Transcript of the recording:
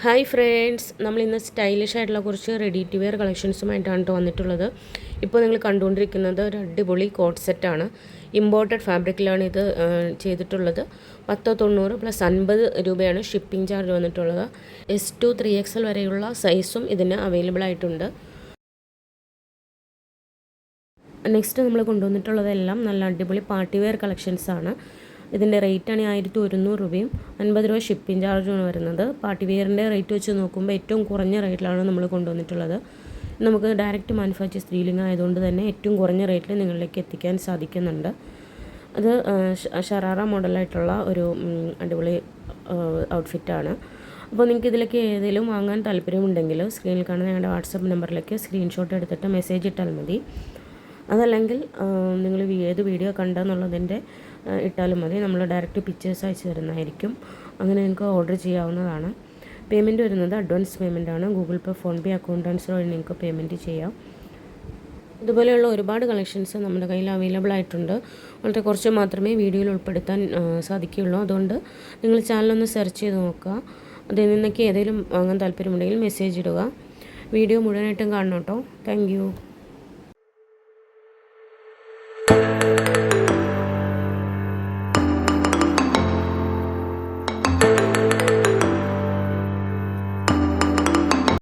Hi friends നമ്മൾ ഇന്ന് stylish ആയിട്ടുള്ള കുറച്ച് റെഡി ടു വെയർ കളക്ഷൻസുമായിട്ടാണ് കേട്ടോ വന്നിട്ടുള്ളത്. ഇപ്പോൾ നിങ്ങൾ കണ്ടുകൊണ്ടിരിക്കുന്നത് ഒരു അടിപൊളി കോട്ട് സെറ്റാണ് ഇമ്പോർട്ടഡ് ഫാബ്രിക്കിലാണ് ഇത് ചെയ്തിട്ടുള്ളത്. പത്തോ തൊണ്ണൂറ് പ്ലസ് അൻപത് രൂപയാണ് ഷിപ്പിംഗ് ചാർജ് വന്നിട്ടുള്ളത്. S to three X L വരെയുള്ള സൈസും ഇതിന് അവൈലബിൾ ആയിട്ടുണ്ട്. നെക്സ്റ്റ് നമ്മൾ കൊണ്ടുവന്നിട്ടുള്ളതെല്ലാം നല്ല അടിപൊളി പാർട്ടി വെയർ കളക്ഷൻസ് ആണ്. ഇതിന്റെ റേറ്റ് ആണ് ആയിരത്തി ഒരുന്നൂറ് രൂപയും അൻപത് രൂപ ഷിപ്പിംഗ് ചാർജുമാണ് വരുന്നത്. പാർട്ടി വെയറിന്റെ റേറ്റ് വെച്ച് നോക്കുമ്പോൾ ഏറ്റവും കുറഞ്ഞ റേറ്റിലാണ് നമ്മൾ കൊണ്ടുവന്നിട്ടുള്ളത്. നമുക്ക് ഡയറക്റ്റ് മാനുഫാക്ചർ സ്ത്രീലിംഗ് ആയതുകൊണ്ട് തന്നെ ഏറ്റവും കുറഞ്ഞ റേറ്റിൽ നിങ്ങളിലേക്ക് എത്തിക്കാൻ സാധിക്കുന്നുണ്ട്. അത് ഷറാറ മോഡലായിട്ടുള്ള ഒരു അടിപൊളി ഔട്ട്ഫിറ്റാണ് അപ്പോൾ നിങ്ങൾക്ക് ഇതിലേക്ക് ഏതെങ്കിലും വാങ്ങാൻ താല്പര്യമുണ്ടെങ്കിൽ സ്ക്രീനിൽ കാണുന്ന ഞങ്ങളുടെ വാട്സപ്പ് നമ്പറിലേക്ക് സ്ക്രീൻഷോട്ട് എടുത്തിട്ട് മെസ്സേജ് ഇട്ടാൽ മതി. അതല്ലെങ്കിൽ നിങ്ങൾ ഏത് വീഡിയോ കണ്ടെന്നുള്ളതിന്റെ ഇട്ടാലും മതി. നമ്മൾ ഡയറക്റ്റ് പിക്ചേഴ്സ് അയച്ചു തരുന്നതായിരിക്കും. അങ്ങനെ നിങ്ങൾക്ക് ഓർഡർ ചെയ്യാവുന്നതാണ്. പേയ്മെന്റ് വരുന്നത് അഡ്വാൻസ് പേയ്മെന്റ് ആണ്. Google Pay PhonePe account transfer വഴി നിങ്ങൾക്ക് പേയ്മെന്റ് ചെയ്യാം. ഇതുപോലെയുള്ള ഒരുപാട് കളക്ഷൻസ് നമ്മുടെ കയ്യിൽ അവൈലബിൾ ആയിട്ടുണ്ട്. വളരെ കുറച്ച് മാത്രമേ വീഡിയോയിൽ ഉൾപ്പെടുത്താൻ സാധിക്കുകയുള്ളൂ. അതുകൊണ്ട് നിങ്ങൾ ചാനലൊന്ന് സെർച്ച് ചെയ്ത് നോക്കുക. അതിൽ നിന്നൊക്കെ ഏതെങ്കിലും വാങ്ങാൻ താല്പര്യമുണ്ടെങ്കിൽ മെസ്സേജ് ഇടുക. വീഡിയോ മുഴുവനായിട്ടും കാണണം കേട്ടോ. താങ്ക്